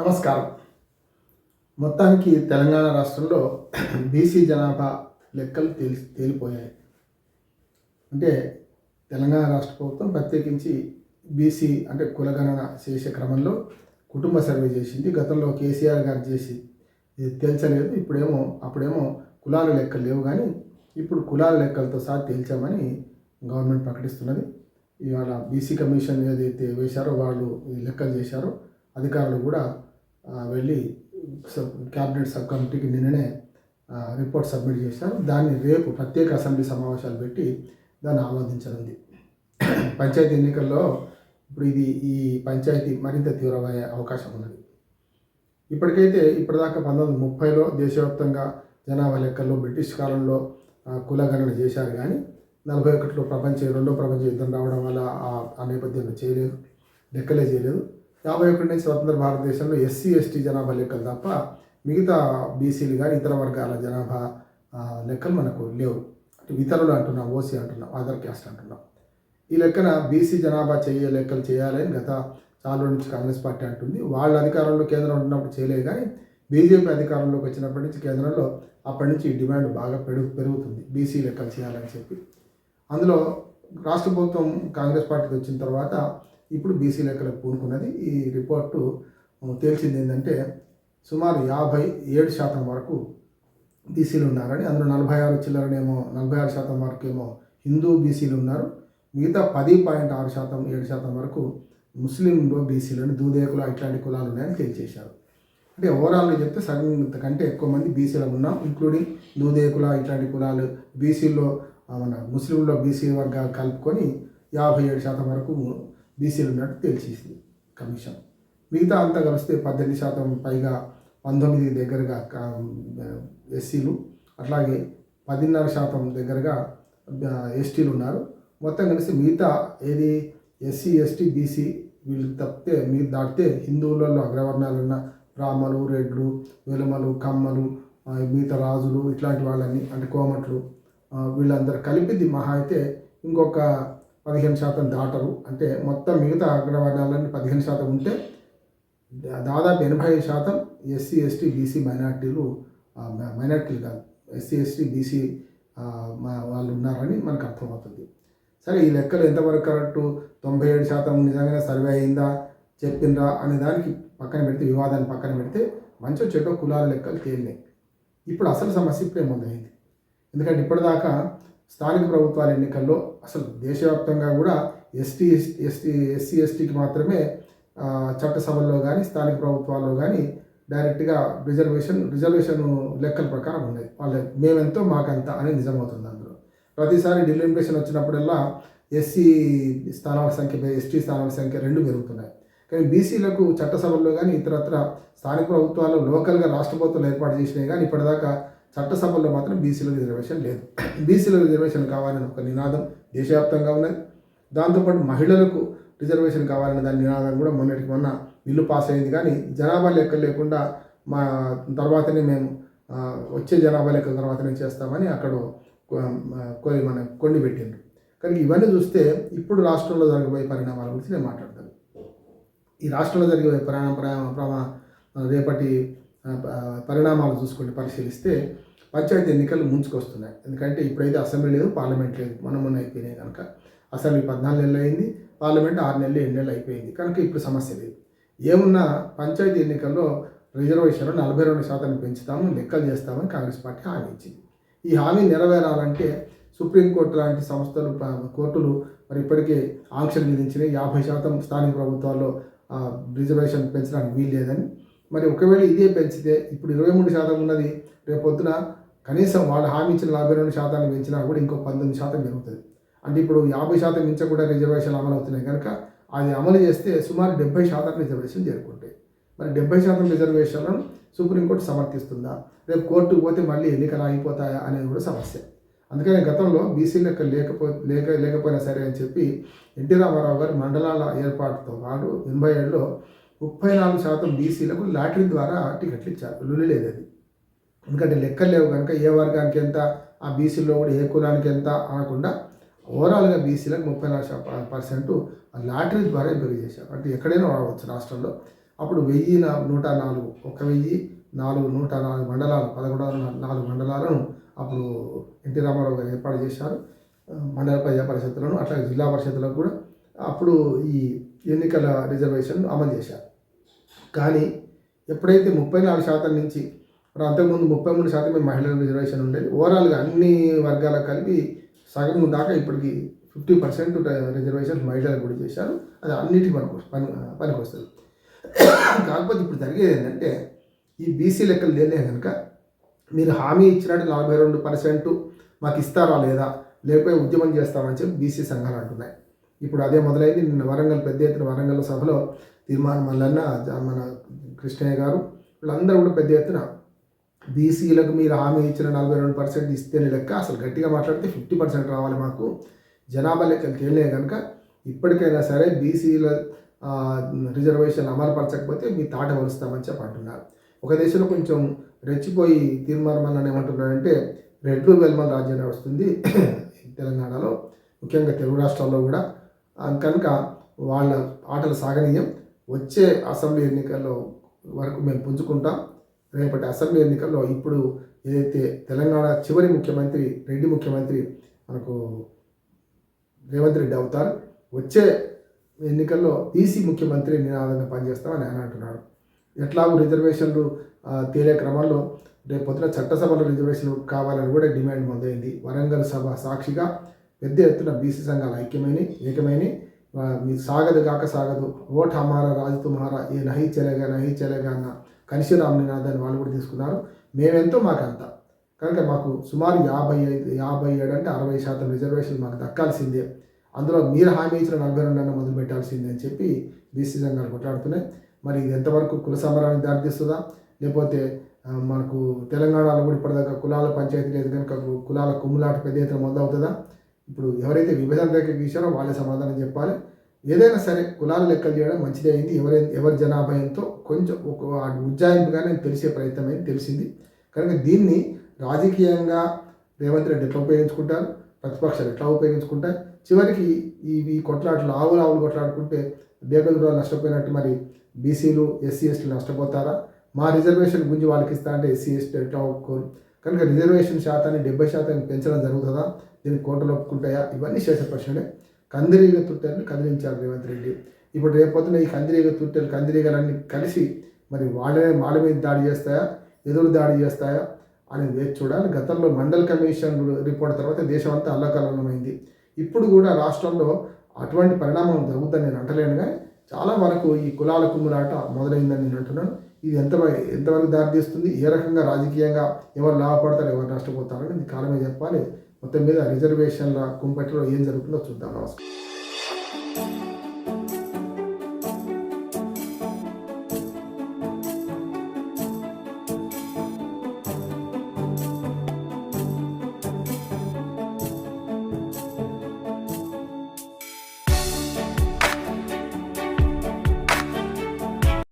నమస్కారం. మొత్తానికి తెలంగాణ రాష్ట్రంలో బీసీ జనాభా లెక్కలు తేలి తేలిపోయాయి. అంటే తెలంగాణ రాష్ట్ర ప్రభుత్వం ప్రత్యేకించి బీసీ అంటే కులగణన చేసే క్రమంలో కుటుంబ సర్వే చేసింది. గతంలో కేసీఆర్ గారు చేసి ఇది తేల్చలేదు. ఇప్పుడేమో అప్పుడేమో కులాల లెక్కలు లేవు కానీ ఇప్పుడు కులాల లెక్కలతో సహా తేల్చామని గవర్నమెంట్ ప్రకటిస్తున్నది. ఇవాళ బీసీ కమిషన్ ఏదైతే వేశారో వాళ్ళు లెక్కలు చేశారో అధికారులు కూడా వెళ్ళి సబ్ క్యాబినెట్ సబ్ కమిటీకి నిన్ననే రిపోర్ట్ సబ్మిట్ చేశారు. దాన్ని రేపు ప్రత్యేక అసెంబ్లీ సమావేశాలు పెట్టి దాన్ని ఆమోదించనుంది. పంచాయతీ ఎన్నికల్లో ఇప్పుడు ఇది ఈ పంచాయతీ మరింత తీవ్రమయ్యే అవకాశం ఉన్నది. ఇప్పటికైతే ఇప్పటిదాకా పంతొమ్మిది ముప్పైలో దేశవ్యాప్తంగా జనాభా లెక్కల్లో బ్రిటిష్ కాలంలో కులగణన చేశారు కానీ నలభై ఒకటిలో ప్రపంచ రెండో ప్రపంచ యుద్ధం రావడం వల్ల ఆ- ఆ నేపథ్యంలో చేయలేదు. లెక్కలే చేయలేదు. యాభై ఒకటి నుంచి స్వతంత్ర భారతదేశంలో ఎస్సీ ఎస్టీ జనాభా లెక్కలు తప్ప మిగతా బీసీలు కానీ ఇతర వర్గాల జనాభా లెక్కలు మనకు లేవు. అంటే ఇతరులు అంటున్నాం ఓసీ అంటున్నాం అదర్ క్యాస్ట్ అంటున్నాం. ఈ లెక్కన బీసీ జనాభా చేయ లెక్కలు చేయాలని గత చాలా రోజుల నుంచి కాంగ్రెస్ పార్టీ అంటుంది. వాళ్ళ అధికారంలో కేంద్రం ఉన్నప్పుడు చేయలేదు కానీ బీజేపీ అధికారంలోకి వచ్చినప్పటి నుంచి కేంద్రంలో అప్పటి నుంచి ఈ డిమాండ్ బాగా పెరుగు పెరుగుతుంది. బీసీ లెక్కలు చేయాలని చెప్పి. అందులో రాష్ట్ర ప్రభుత్వం కాంగ్రెస్ పార్టీకి వచ్చిన తర్వాత ఇప్పుడు బీసీ లెక్కలకు పూనుకున్నది. ఈ రిపోర్టు తేల్చింది ఏంటంటే సుమారు యాభై ఏడు శాతం వరకు బీసీలు ఉన్నారని అందులో నలభై ఆరు చిల్లరనేమో నలభై ఆరు శాతం వరకు ఏమో హిందూ బీసీలు ఉన్నారు. మిగతా పది పాయింట్ ఆరు శాతం ఏడు శాతం వరకు ముస్లింలు బీసీలు దూదేకులు ఇట్లాంటి కులాలు ఉన్నాయని తెలియజేశారు అంటే ఓవరాల్గా చెప్తే సగం కంటే ఎక్కువ మంది బీసీలో ఉన్నాం ఇంక్లూడింగ్ దూదేకుల ఇట్లాంటి కులాలు బీసీలో మన ముస్లింలో బీసీ వర్గాలు కలుపుకొని యాభై ఏడు శాతం వరకు బీసీలు ఉన్నట్టు తేల్చేసింది కమిషన్. మిగతా అంతా కలిస్తే పద్దెనిమిది శాతం పైగా పంతొమ్మిది దగ్గరగా ఎస్సీలు అట్లాగే పదిన్నర శాతం దగ్గరగా ఎస్టీలు ఉన్నారు. మొత్తం కలిసి మిగతా ఏది ఎస్సీ ఎస్టీ బీసీ వీళ్ళు తప్పితే మీరు దాటితే హిందువులలో అగ్రవర్ణాలు ఉన్న బ్రాహ్మలు రెడ్లు వెలుమలు కమ్మలు మిగతా రాజులు ఇట్లాంటి వాళ్ళని అంటే కోమట్లు వీళ్ళందరూ కలిపిది మహా అయితే ఇంకొక పదిహేను శాతం దాటరు. అంటే మొత్తం మిగతా అగ్రవర్ణాలన్నీ పదిహేను శాతం ఉంటే దాదాపు ఎనభై శాతం ఎస్సీ ఎస్టీ బీసీ మైనార్టీలు మైనార్టీలు కాదు. ఎస్సీ ఎస్టీ బీసీ వాళ్ళు ఉన్నారని మనకు అర్థమవుతుంది. సరే ఈ లెక్కలు ఎంతవరకు కరెక్టు? తొంభై ఏడు శాతం నిజంగానే సర్వే అయిందా? చెప్పిండ్రా అనే దానికి పక్కన పెడితే వివాదాన్ని పక్కన పెడితే మంచి చెడ్డ కులాల లెక్కలు తేలినాయి. ఇప్పుడు అసలు సమస్య ఇప్పుడే ఏముందైంది ఎందుకంటే ఇప్పటిదాకా స్థానిక ప్రభుత్వాల ఎన్నికల్లో అసలు దేశవ్యాప్తంగా కూడా ఎస్టీ ఎస్టీ ఎస్సీ ఎస్టీకి మాత్రమే చట్టసభల్లో కానీ స్థానిక ప్రభుత్వాల్లో కానీ డైరెక్ట్గా రిజర్వేషన్ రిజర్వేషన్ లెక్కల ప్రకారం ఉండేది వాళ్ళ మేమెంతో మాకంత అనేది నిజమవుతుంది అందులో. ప్రతిసారి డిలిమిటేషన్ వచ్చినప్పుడల్లా ఎస్సీ స్థానాల సంఖ్య ఎస్టీ స్థానాల సంఖ్య రెండు పెరుగుతున్నాయి. కానీ బీసీలకు చట్టసభల్లో కానీ ఇతరత్ర స్థానిక ప్రభుత్వాలు లోకల్గా రాష్ట్ర ప్రభుత్వాలు ఏర్పాటు చేసినాయి కానీ ఇప్పటిదాకా చట్టసభల్లో మాత్రం బీసీలకు రిజర్వేషన్ లేదు. బీసీలకు రిజర్వేషన్ కావాలని ఒక నినాదం దేశవ్యాప్తంగా ఉన్నది. దాంతోపాటు మహిళలకు రిజర్వేషన్ కావాలనే దాని నినాదం కూడా మొన్నటికి మొన్న బిల్లు పాస్ అయింది. కానీ జనాభా లెక్కలు లేకుండా మా తర్వాతనే మేము వచ్చే జనాభా లెక్కల తర్వాతనే చేస్తామని అక్కడ కొన్ని మన కొన్ని పెట్టిండ్రు. కానీ ఇవన్నీ చూస్తే ఇప్పుడు రాష్ట్రంలో జరగబోయే పరిణామాల గురించి నేను మాట్లాడతాను. ఈ రాష్ట్రంలో జరిగే పరిణామ ప్రయాణ ప్రమా రేపటి పరిణామాలు చూసుకుంటే పరిశీలిస్తే పంచాయతీ ఎన్నికలు ముంచుకొస్తున్నాయి. ఎందుకంటే ఇప్పుడైతే అసెంబ్లీ లేదు పార్లమెంట్ లేదు. మొన్న అయిపోయినాయి కనుక. అసెంబ్లీ పద్నాలుగు నెలలు అయింది పార్లమెంట్ ఆరు నెలలు ఏడు నెలలు అయిపోయింది. కనుక ఇప్పుడు సమస్య లేదు. ఏమున్నా పంచాయతీ ఎన్నికల్లో రిజర్వేషన్లు నలభై రెండు శాతం పెంచుతాము లెక్కలు చేస్తామని కాంగ్రెస్ పార్టీ హామీ ఇచ్చింది. ఈ హామీ నెరవేరాలంటే సుప్రీంకోర్టు లాంటి సంస్థలు కోర్టులు మరి ఇప్పటికే ఆంక్షలు విధించినాయి. యాభై శాతం స్థానిక ప్రభుత్వాల్లో రిజర్వేషన్ పెంచడానికి వీలు లేదని మరి ఒకవేళ ఇదే పెంచితే ఇప్పుడు ఇరవై మూడు శాతం ఉన్నది రేపొద్దున కనీసం వాళ్ళు హామీ ఇచ్చిన నలభై రెండు శాతాన్ని పెంచినా కూడా ఇంకో పంతొమ్మిది శాతం పెరుగుతుంది. అంటే ఇప్పుడు యాభై శాతం మించకుండా రిజర్వేషన్లు అమలు అవుతున్నాయి కనుక అది అమలు చేస్తే సుమారు డెబ్బై శాతం రిజర్వేషన్ చేరుకుంటాయి మరి డెబ్బై శాతం రిజర్వేషన్లను సుప్రీంకోర్టు సమర్థిస్తుందా? రేపు కోర్టుకు పోతే మళ్ళీ ఎన్నికలు ఆగిపోతాయా అనేది కూడా సమస్య. అందుకనే గతంలో బీసీ లెక్క లేకపో లేక లేకపోయినా సరే అని చెప్పి ఎన్టీ రామారావు గారు మండలాల ఏర్పాటుతో పాటు ఎనభై ఏడులో ముప్పై నాలుగు శాతం బీసీలకు లాటరీ ద్వారా టికెట్లు ఇచ్చారు. లులి లేదది అది. ఎందుకంటే లెక్కలు లేవు కనుక ఏ వర్గానికి ఎంత ఆ బీసీలో కూడా ఏ కులానికి ఎంత అనకుండా ఓవరాల్గా బీసీలకు ముప్పై నాలుగు పర్సెంట్ లాటరీ ద్వారా ఎంపిక చేశారు. అంటే ఎక్కడైనా రావచ్చు రాష్ట్రంలో. అప్పుడు వెయ్యి నూట నాలుగు ఒక వెయ్యి నాలుగు నూట నాలుగు మండలాలు పదకొండు నాలుగు మండలాలను అప్పుడు ఎన్టీ రామారావు గారు ఏర్పాటు చేశారు. మండల ప్రజా పరిషత్తులను అట్లాగే జిల్లా పరిషత్తులకు కూడా అప్పుడు ఈ ఎన్నికల రిజర్వేషన్ అమలు చేశారు. కానీ ఎప్పుడైతే ముప్పై నాలుగు శాతం నుంచి అంతకుముందు ముప్పై మూడు శాతమే మహిళల రిజర్వేషన్ ఉండేది ఓవరాల్గా అన్ని వర్గాలకు కలిపి సగం దాకా ఇప్పటికి ఫిఫ్టీ పర్సెంట్ రిజర్వేషన్ మహిళలకు కూడా చేశారు. అది అన్నిటికీ మనకు పని పనికి వస్తుంది. కాకపోతే ఇప్పుడు జరిగేది ఏంటంటే ఈ బీసీ లెక్కలు లేనే కనుక మీరు హామీ ఇచ్చినట్టు నలభై రెండు పర్సెంట్ మాకు ఇస్తారా లేదా లేకపోతే ఉద్యమం చేస్తామని చెప్పి బీసీ సంఘాలు అంటున్నాయి. ఇప్పుడు అదే మొదలైంది. నిన్న వరంగల్ పెద్ద ఎత్తున వరంగల్ సభలో తీర్మానం మల్లన్న మన కృష్ణయ్య గారు వీళ్ళందరూ కూడా పెద్ద ఎత్తున బీసీలకు మీరు హామీ ఇచ్చిన నలభై రెండు పర్సెంట్ ఇస్తేనే లెక్క. అసలు గట్టిగా మాట్లాడితే ఫిఫ్టీ పర్సెంట్ రావాలి మాకు. జనాభా లెక్కలు తేలే కనుక ఇప్పటికైనా సరే బీసీల రిజర్వేషన్ అమలుపరచకపోతే మీ తాట వలుస్తామని చెప్పి అంటున్నారు. ఒక దేశంలో కొంచెం రెచ్చిపోయి తీర్మానం ఏమంటున్నారంటే రెడ్ వెల్మల్ రాజ్యం వస్తుంది తెలంగాణలో. ముఖ్యంగా తెలుగు రాష్ట్రాల్లో కూడా. కనుక వాళ్ళ ఆటలు సాగనీయం. వచ్చే అసెంబ్లీ ఎన్నికల్లో వరకు మేము పుంజుకుంటాం. రేపటి అసెంబ్లీ ఎన్నికల్లో ఇప్పుడు ఏదైతే తెలంగాణ చివరి ముఖ్యమంత్రి రెడ్డి ముఖ్యమంత్రి మనకు రేవంత్ రెడ్డి అవుతారు వచ్చే ఎన్నికల్లో బీసీ ముఖ్యమంత్రి నినాదంగా పనిచేస్తామని ఆయన అంటున్నాడు. ఎట్లాగూ రిజర్వేషన్లు ఆ, తేలే క్రమంలో రేపు పొద్దున చట్టసభలో రిజర్వేషన్లు కావాలని కూడా డిమాండ్ మొదలైంది. వరంగల్ సభ సాక్షిగా పెద్ద ఎత్తున బీసీ సంఘాలు ఐక్యమైన ఏకమైన మీకు సాగదు కాక సాగదు. ఓట్ హమారా రాజు తుమ్హారా ఏ నహి చెలగా నహి చెలగా అన్న కనిశీరామ్ నినాదాన్ని వాళ్ళు కూడా తీసుకున్నారు. మేమెంతో మాకు అంత కనుక మాకు సుమారు యాభై ఐదు యాభై ఏడు అంటే అరవై శాతం రిజర్వేషన్ మాకు దక్కాల్సిందే. అందులో మీరు హామీ ఇచ్చిన నలభై రెండు అన్న మొదలు పెట్టాల్సిందే అని చెప్పి బీసీ సంఘాలు కొట్లాడుతున్నాయి. మరి ఇది ఎంతవరకు కుల సమరానికి దారితీస్తుందా? లేకపోతే మనకు తెలంగాణలో కూడా ఇప్పటిదాకా కులాల పంచాయతీ లేదు కనుక కులాల కుమ్ములాట పెద్ద ఎత్తున మొదలవుతుందా? ఇప్పుడు ఎవరైతే విభజన రేఖ గీశారో వాళ్ళే సమాధానం చెప్పాలి. ఏదైనా సరే కులాలు లెక్కలు చేయడం మంచిదే అయింది. ఎవరి ఎవరి జనాభా ఎంతో కొంచెం ఒక ఆ ఉజ్జాయింపుగానే తెలిసే ప్రయత్నం అయింది తెలిసింది. కనుక దీన్ని రాజకీయంగా రేవంత్ రెడ్డి ఎట్లా ఉపయోగించుకుంటారు? ప్రతిపక్షాలు ఎట్లా ఉపయోగించుకుంటాయి? చివరికి ఈ కొట్లాటలు ఆవులు ఆవులు కొట్లాడుకుంటే బేగదురాలు నష్టపోయినట్టు మరి బీసీలు ఎస్సీ ఎస్టీలు నష్టపోతారా? మా రిజర్వేషన్ గురించి వాళ్ళకి ఇస్తా అంటే ఎస్సీ ఎస్టీ ఎట్లా ఒప్పుకోరు? కనుక రిజర్వేషన్ శాతాన్ని డెబ్బై శాతానికి పెంచడం జరుగుతుందా? దీన్ని కోటలు ఒప్పుకుంటాయా? ఇవన్నీ చేసే ప్రశ్నలే. కందిరీగ తుట్టెలను కదిలించారు రేవంత్ రెడ్డి. ఇప్పుడు రేపొద్దున ఈ కందిరీగ తుట్టెలు కందిరీగలన్నీ కలిసి మరి వాళ్ళనే వాళ్ళ మీద దాడి చేస్తాయా? ఎదురు దాడి చేస్తాయా? అని వేచి చూడాలి. గతంలో మండల్ కమిషన్ రిపోర్ట్ తర్వాత దేశం అంతా అల్లకల్లోలమైంది. ఇప్పుడు కూడా రాష్ట్రంలో అటువంటి పరిణామం జరుగుతుందని నేను అంటలేను కానీ చాలా వరకు ఈ కులాల కుమ్ములాట మొదలైందని నేను అంటున్నాను. ఇది ఎంత ఎంతవరకు దారితీస్తుంది? ఏ రకంగా రాజకీయంగా ఎవరు లాభపడతారు ఎవరు నష్టపోతారని ఇది కాలమే చెప్పాలి. మొత్తం మీద రిజర్వేషన్ల కుంపటిలో ఏం జరుగుతుందో చూద్దాం. నమస్కారం.